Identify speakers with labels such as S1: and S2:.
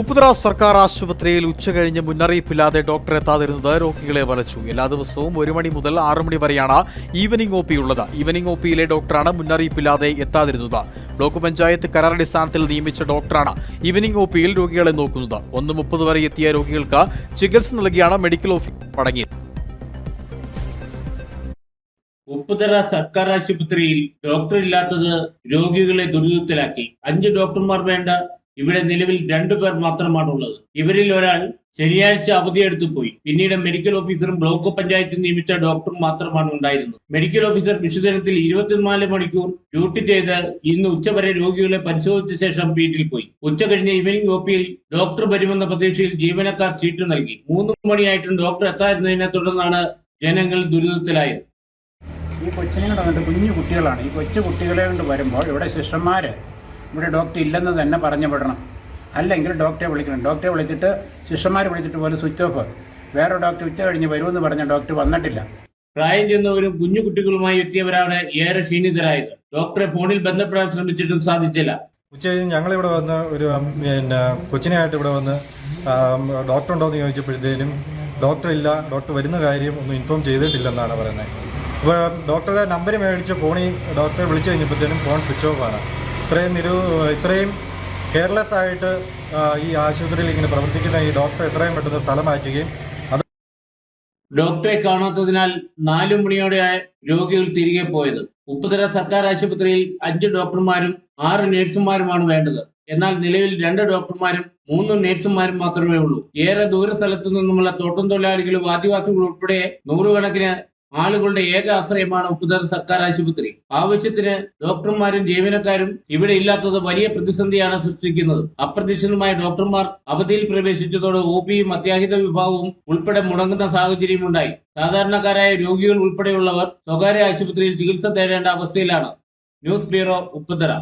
S1: ഉപ്പുതറ സർക്കാർ ആശുപത്രിയിൽ ഉച്ചകഴിഞ്ഞ് മുന്നറിയിപ്പില്ലാതെ ഡോക്ടർ എത്താതിരുന്നത് രോഗികളെ വലച്ചു. എല്ലാ ദിവസവും ഒരു മണി മുതൽ ആറു മണി വരെയാണ് ഈവനിംഗ് ഒ പി ഉള്ളത്. ഈവനിംഗ് ഒ പിയിലെ ഡോക്ടറാണ് മുന്നറിയിപ്പില്ലാതെ എത്താതിരുന്നത്. ബ്ലോക്ക് പഞ്ചായത്ത് കരാറടിസ്ഥാനത്തിൽ നിയമിച്ച ഡോക്ടറാണ് ഈവനിംഗ് ഒ പിയിൽ രോഗികളെ നോക്കുന്നത്. ഒന്ന് മുപ്പത് വരെ എത്തിയ രോഗികൾക്ക് ചികിത്സ നൽകിയാണ് മെഡിക്കൽ ഓഫീസർ മടങ്ങിയത്.
S2: ഉപ്പുതറ സർക്കാർ ആശുപത്രിയിൽ ഡോക്ടർ ഇല്ലാത്തത് രോഗികളെ ദുരിതത്തിലാക്കി. അഞ്ച് ഡോക്ടർമാർ വേണ്ട ഇവിടെ നിലവിൽ രണ്ടുപേർ മാത്രമാണുള്ളത് ഇവരിൽ ഒരാൾ ശനിയാഴ്ച അവധിയെടുത്തു പോയി. പിന്നീട് മെഡിക്കൽ ഓഫീസറും ബ്ലോക്ക് പഞ്ചായത്തും നിയമിച്ച ഡോക്ടറും മാത്രമാണ് ഉണ്ടായിരുന്നത്. മെഡിക്കൽ ഓഫീസർ വിശുദ്ധനത്തിൽ ഇരുപത്തിനാല് മണിക്കൂർ ഡ്യൂട്ടി ചെയ്ത് ഇന്ന് ഉച്ചവരെ രോഗികളെ പരിശോധിച്ച ശേഷം വീട്ടിൽ പോയി. ഉച്ച കഴിഞ്ഞ് ഈവനിംഗ് ഒ പിയിൽ ഡോക്ടർ വരുമെന്ന പ്രതീക്ഷയിൽ ജീവനക്കാർ ചീട്ട് നൽകി. മൂന്ന് മണിയായിട്ടും ഡോക്ടർ എത്താതിരുന്നതിനെ തുടർന്നാണ് ജനങ്ങൾ ദുരിതത്തിലായത്.
S3: ഈ കൊച്ചിനെ കൊണ്ട് കുഞ്ഞു കുട്ടികളാണ്. ഈ കൊച്ചു കുട്ടികളെ കൊണ്ട് വരുമ്പോൾ ഇവിടെ സിസ്റ്റർമാർ ഇവിടെ ഡോക്ടർ ഇല്ലെന്ന് തന്നെ പറഞ്ഞു വിടണം. അല്ലെങ്കിൽ ഡോക്ടറെ വിളിക്കണം. ഡോക്ടറെ വിളിച്ചിട്ട് ശിഷ്യന്മാർ വിളിച്ചിട്ട് പോലും സ്വിച്ച് ഓഫ് വേറെ ഡോക്ടർ ഉച്ച കഴിഞ്ഞ് വരുമെന്ന് പറഞ്ഞ ഡോക്ടർ വന്നിട്ടില്ല.
S2: പ്രായം ചെന്നവരും കുഞ്ഞു കുട്ടികളുമായി എത്തിയവരാണ് ഏറെ ക്ഷീണിതരായത്. ഡോക്ടറെ ഫോണിൽ ബന്ധപ്പെടാൻ ശ്രമിച്ചിട്ടും സാധിച്ചില്ല.
S4: ഉച്ച കഴിഞ്ഞ് ഞങ്ങളിവിടെ വന്ന് ഒരു പിന്നെ കൊച്ചിനെയായിട്ട് ഇവിടെ വന്ന് ഡോക്ടർ ഉണ്ടോ എന്ന് ചോദിച്ചപ്പോഴത്തേനും ഡോക്ടർ ഇല്ല ഡോക്ടർ വരുന്ന കാര്യം ഒന്നും ഇൻഫോം ചെയ്തിട്ടില്ലെന്നാണ് പറയുന്നത്. അപ്പോൾ ഡോക്ടറുടെ നമ്പർ മേടിച്ച് ഫോണിൽ ഡോക്ടറെ വിളിച്ചു കഴിഞ്ഞപ്പോഴത്തേനും ഫോൺ സ്വിച്ച് ഓഫ് ആണ്. ഇത്രയും നിരു ഇത്രയും കെയർലെസ് ആയിട്ട് ഈ ആശുപത്രിയിൽ ഇങ്ങനെ പ്രവർത്തിക്കുന്ന ഈ ഡോക്ടർ എത്രയും പെട്ടെന്ന് സ്ഥലം മാറ്റുകയും അത്
S2: ഡോക്ടറെ കാണാത്തതിനാൽ നാലു മണിയോടെ രോഗികൾ തിരികെ പോയത്. ഉപ്പുതര സർക്കാർ ആശുപത്രിയിൽ അഞ്ച് ഡോക്ടർമാരും ആറ് നഴ്സുമാരുമാണ് വേണ്ടത്. എന്നാൽ നിലവിൽ രണ്ട് ഡോക്ടർമാരും മൂന്ന് നഴ്സുമാരും മാത്രമേ ഉള്ളൂ. ഏറെ ദൂര സ്ഥലത്തു നിന്നുമുള്ള തോട്ടം തൊഴിലാളികളും ആദിവാസികളും ഉൾപ്പെടെ നൂറുകണക്കിന് ആളുകളുടെ ഏക ആശ്രയമാണ് ഉപ്പുതർ സർക്കാർ ആശുപത്രി. ആവശ്യത്തിന് ഡോക്ടർമാരും ജീവനക്കാരും ഇവിടെ ഇല്ലാത്തത് വലിയ പ്രതിസന്ധിയാണ് സൃഷ്ടിക്കുന്നത്. അപ്രതീക്ഷിതമായ ഡോക്ടർമാർ അവധിയിൽ പ്രവേശിച്ചതോടെ ഒ പിയും അത്യാഹിത വിഭാഗവും ഉൾപ്പെടെ മുടങ്ങുന്ന സാഹചര്യമുണ്ടായി സാധാരണക്കാരായ രോഗികൾ ഉൾപ്പെടെയുള്ളവർ സ്വകാര്യ ആശുപത്രിയിൽ ചികിത്സ തേടേണ്ട അവസ്ഥയിലാണ്. News bureau Upputhara